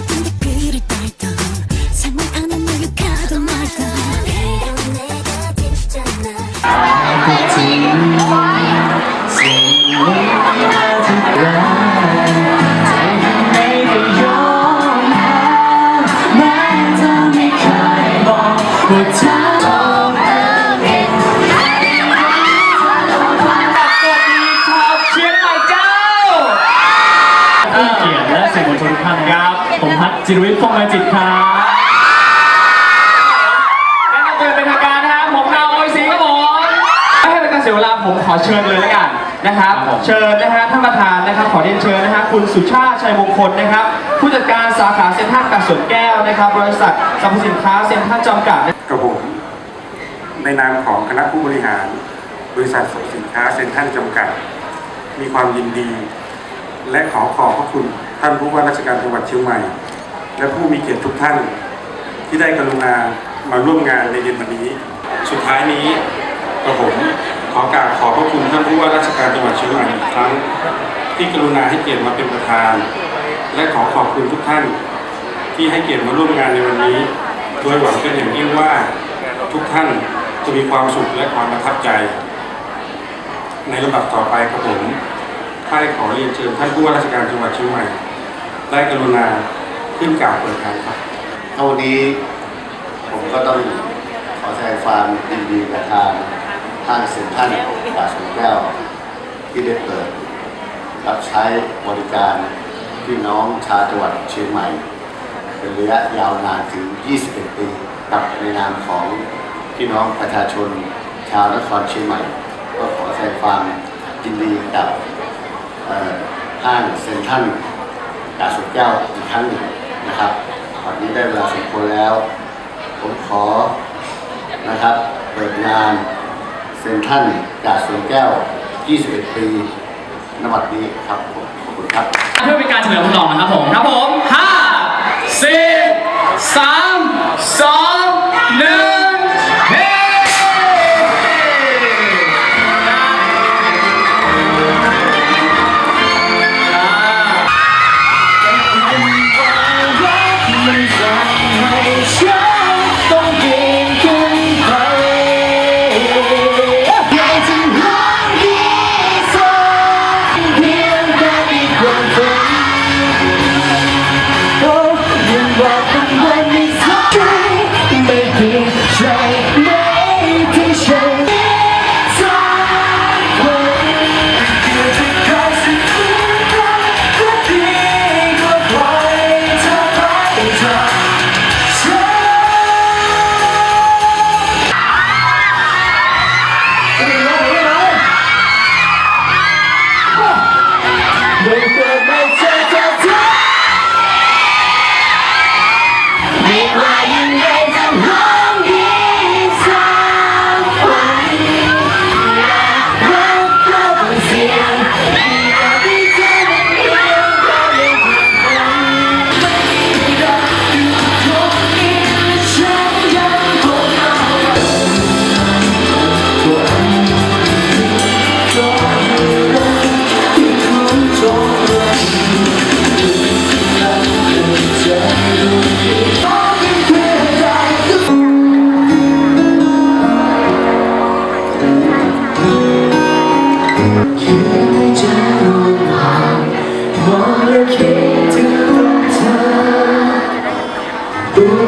I've จิรวิทย์พงษ์มาจิตครับแนะนำตัวเป็นทางการนะครับผมนาวโอยศรีครับผมไม่ให้เป็นการเสียเวลาผมขอเชิญเลยแล้วกันนะครับ เชิญนะฮะท่านประธานนะครับ ขอเรียนเชิญนะฮะคุณสุชาติชัยมงคลนะครับ ผู้จัดการสาขาเซ็นทรัลกาดสวนแก้วนะครับ บริษัทสรรพสินค้าเซ็นทรัลจำกัดกับผมในนามของคณะผู้บริหาร บริษัทสินค้าเซ็นทรัลจำกัด มีความยินดี และขอขอบพระคุณท่านผู้ว่าราชการจังหวัดเชียงใหม่ และผู้มีเกียรติทุกท่านที่ได้กรุณามาร่วมงานในเย็นวันนี้ สุดท้ายนี้กับผมขอกราบขอบพระคุณท่านผู้ว่าราชการจังหวัดเชียงใหม่อีกครั้ง ที่กรุณาให้เกียรติมาเป็นประธาน และขอขอบคุณทุกท่าน ที่ให้เกียรติมาร่วมงานในวันนี้ โดยหวังเป็นอย่างยิ่งว่าทุกท่านจะมีความสุขและความประทับใจ ในลำดับต่อไปครับผมค่ายขอเรียนเชิญท่านผู้ว่าราชการจังหวัดเชียงใหม่ ได้กรุณา ขึ้นกล่าวเปิดงานครับเท่านี้ผมก็ต้องขอแสดงความยินดีกับทางห้างเซ็นทรัลปาสวนแก้ว ที่ได้เปิด รับใช้บริการพี่น้องชาวจังหวัดเชียงใหม่ เป็นระยะยาวนานถึง 21 ปีกับในนามของพี่น้องประชาชนชาวนครเชียงใหม่ ก็ขอแสดงความยินดีกับห้างเซ็นทรัลกาสุดแก้วอีกครั้งหนึ่ง ครับวันนี้ได้เวลาสมควรแล้ว ผมขอนะครับเปิดงานเซ็นทันกาดสวนแก้ว 21 ปีนวัดนี้ครับผมขอบคุณครับเพื่อเป็นการเฉลิมฉลองนะครับผมครับผม5 4 3 2 1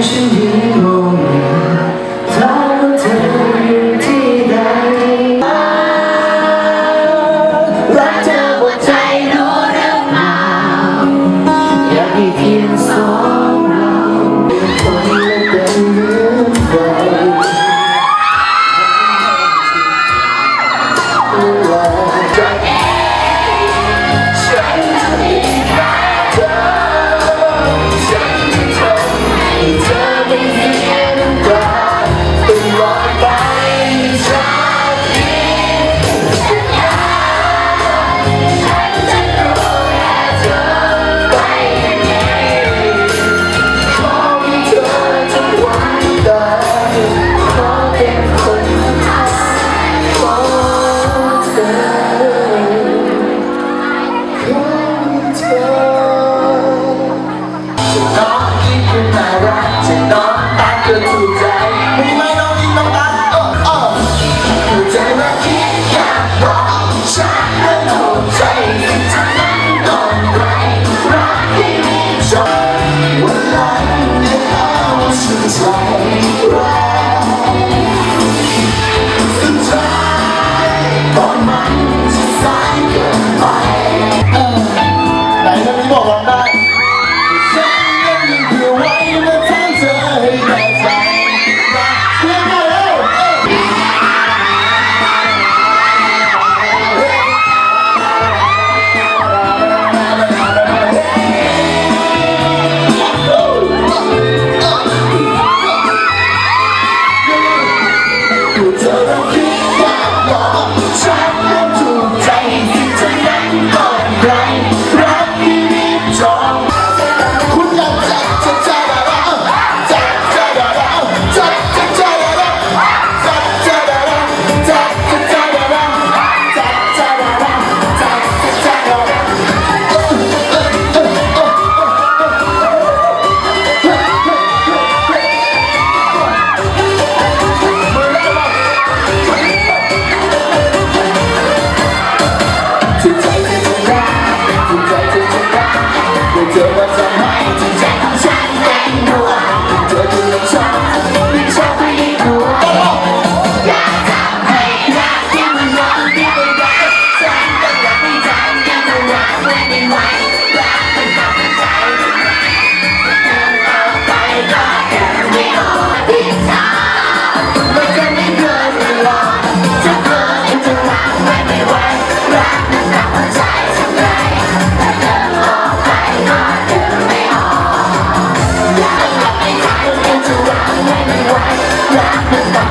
รั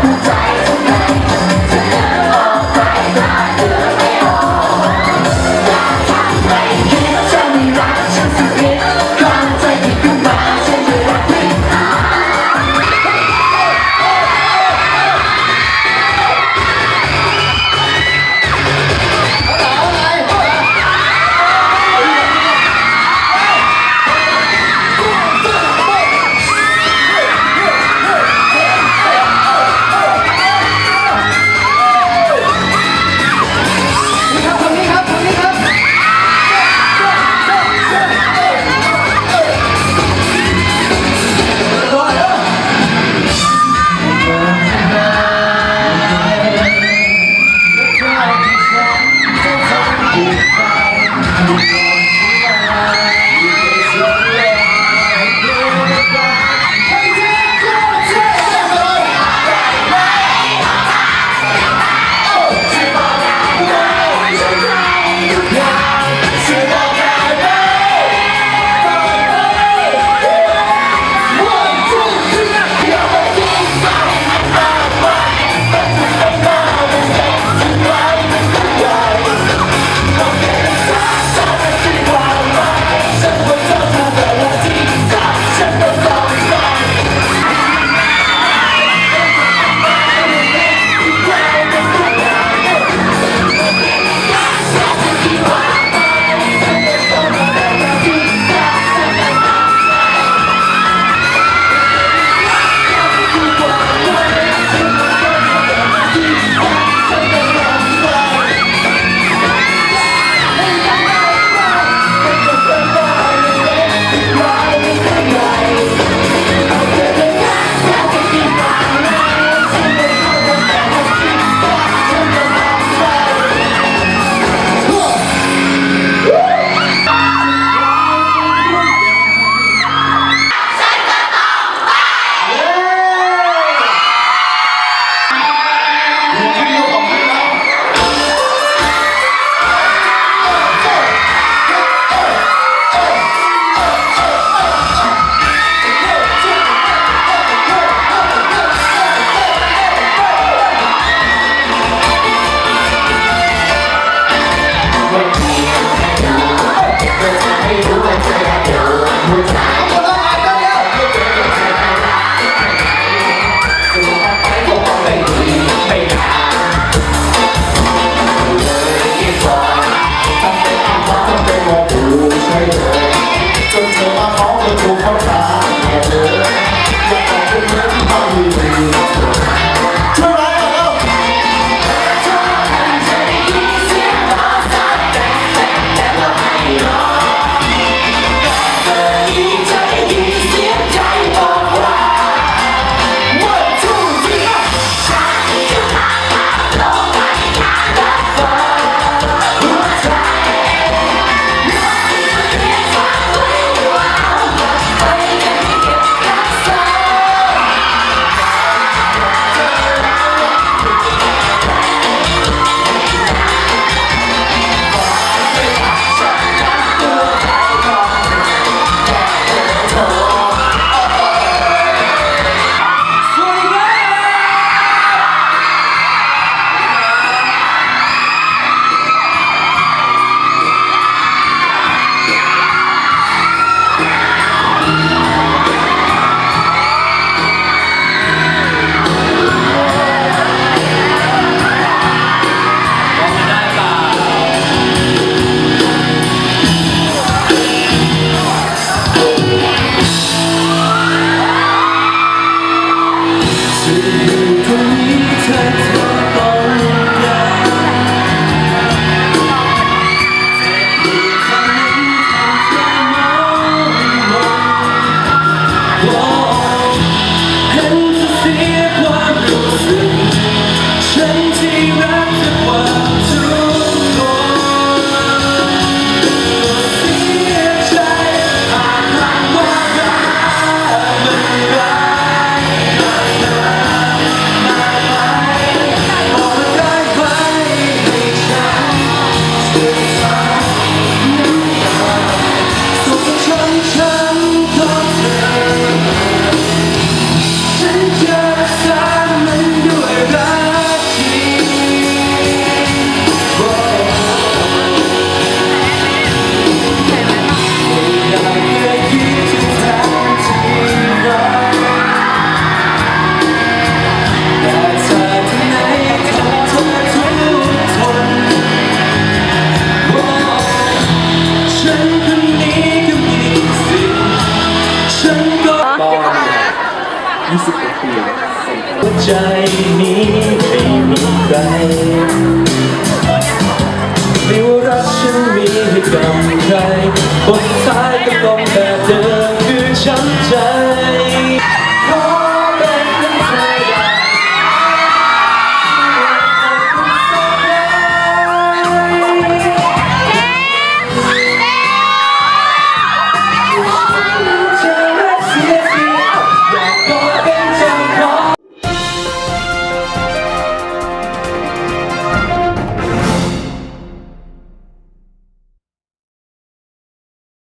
Right. Salud. เ